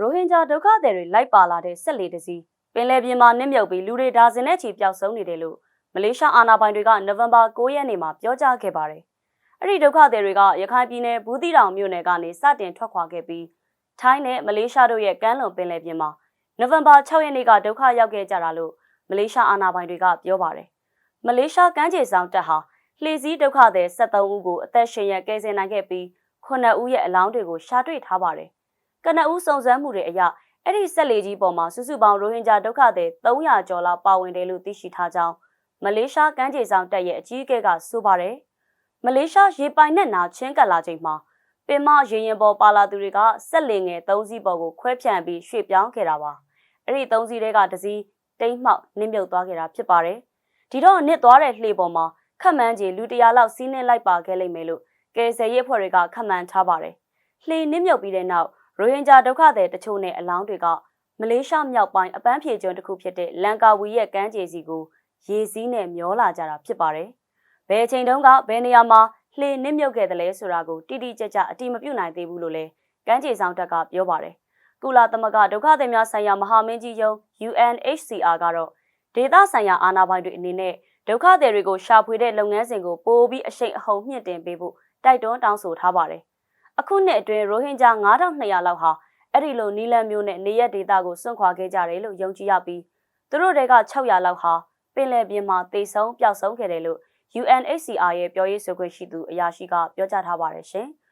ရိုဟင်ဂျာဒုက္ခသည်တွေလိုက်ပါလာတဲ့ဆက်လေတစည်းပင်လယ်ပြင်မှာနစ်မြုပ်ပြီးလူတွေဒါဇင်နဲ့ချီပျောက်ဆုံးနေတယ်လို့မလေးရှားအာဏာပိုင်တွေကနိုဝင်ဘာ9ရက်နေ့မှာပြောကြားခဲ့ပါတယ်။အဲ့ဒီဒုက္ခသည်တွေကရခိုင်ပြည်နယ်ဘူးတီတောင်မြို့နယ်ကနေစတင်ထွက်ခွာခဲ့ပြီးထိုင်းနဲ့မလေးရှားတို့ရဲ့ကမ်းလွန်ပင်လယ်ပြင်မှာနိုဝင်ဘာ6ရက်နေ့ကဒုက္ခရောက်ခဲ့ကြတာလို့မလေးရှားအာဏာပိုင်တွေကပြောပါတယ်။မလေးရှားကမ်းခြေဆောင်တပ်ဟာလှေစည်းဒုက္ခသည်73ဦးကိုအသက်ရှင်ရကယ်ဆယ်နိုင်ခဲ့ပြီး9ဦးရဲ့အလောင်းတွေကိုရှာတွေ့ထားပါတယ်။ ကနဦးစုံစမ်းမှုတွေအရအဲ့ဒီဆက်လေကြီးပေါ်မှာစုစုပေါင်းရိုဟင်ဂျာဒုက္ခသည်300ကျော်လောက်ပါဝင်တယ်လို့သိရှိထားကြောင်းမလေးရှားကမ်းခြေဆောင်တပ်ရဲ့အကြီးအကဲကဆိုပါတယ်။မလေးရှားရေပိုင်နက်နာချင်းကပ်လာချိန်မှာပင်မရေရင်ပေါ်ပါလာသူတွေကဆက်လေငယ်3စီးပေါ်ကိုခွဲဖြန့်ပြီးရွှေ့ပြောင်းခဲ့တာပါ။အဲ့ဒီ3စီးတွေကတစ်စီးတိမ့်မှောက်နစ်မြုပ်သွားခဲ့တာဖြစ်ပါတယ်။ဒီတော့နစ်သွားတဲ့လှေပေါ်မှာခက်မှန်းကြီးလူတရာလောက်စီးနှင်းလိုက်ပါခဲ့လိမ့်မယ်လို့ကယ်ဆယ်ရေးအဖွဲ့တွေကခန့်မှန်းထားပါတယ်။လှေနစ်မြုပ်ပြီးတဲ့နောက် ရိုဟင်ဂျာဒုက္ခသည်တချို့နဲ့အလောင်းတွေကမလေးရှားမြောက်ပိုင်းအပန်းဖြေကျွန်းတစ်ခုဖြစ်တဲ့လန်ကာဝီရဲ့ကမ်းခြေစီကိုရေစီးနဲ့မျောလာကြတာဖြစ်ပါတယ်။ဘယ်အချိန်တုန်းကဘယ်နေရာမှာလှေနစ်မြုပ်ခဲ့တယ်လဲဆိုတာကိုတိတိကျကျအတိမပြုနိုင်သေးဘူးလို့လည်းကမ်းခြေဆောင်တက်ကပြောပါတယ်။ကုလသမဂ္ဂဒုက္ခသည်များဆိုင်ရာမဟာမင်းကြီးယုံ UNHCR ကတော့ဒေသဆိုင်ရာအာဏာပိုင်တွေအနေနဲ့ဒုက္ခသည်တွေကိုရှာဖွေတဲ့လုပ်ငန်းစဉ်ကိုပိုပြီးအရှိန်အဟုန်မြင့်တင်ပေးဖို့တိုက်တွန်းတောင်းဆိုထားပါတယ်။ အခုနှစ်အတွင်းရိုဟင်ဂျာ9200လောက်ဟာအဲ့ဒီလိုနီလန်မျိုးနဲ့နေရက်ဒေသကိုစွန့်ခွာခဲ့ကြတယ်လို့ယုံကြည်ရပြီးသူတို့တွေက600လောက်ဟာပင်လယ်ပြင်မှာတိတ်ဆုံးပျောက်ဆုံးခဲ့တယ်လို့ UNHCR ရဲ့ပြောရေးဆိုခွင့်ရှိသူအရာရှိကပြောကြားထားပါတယ်ရှင်။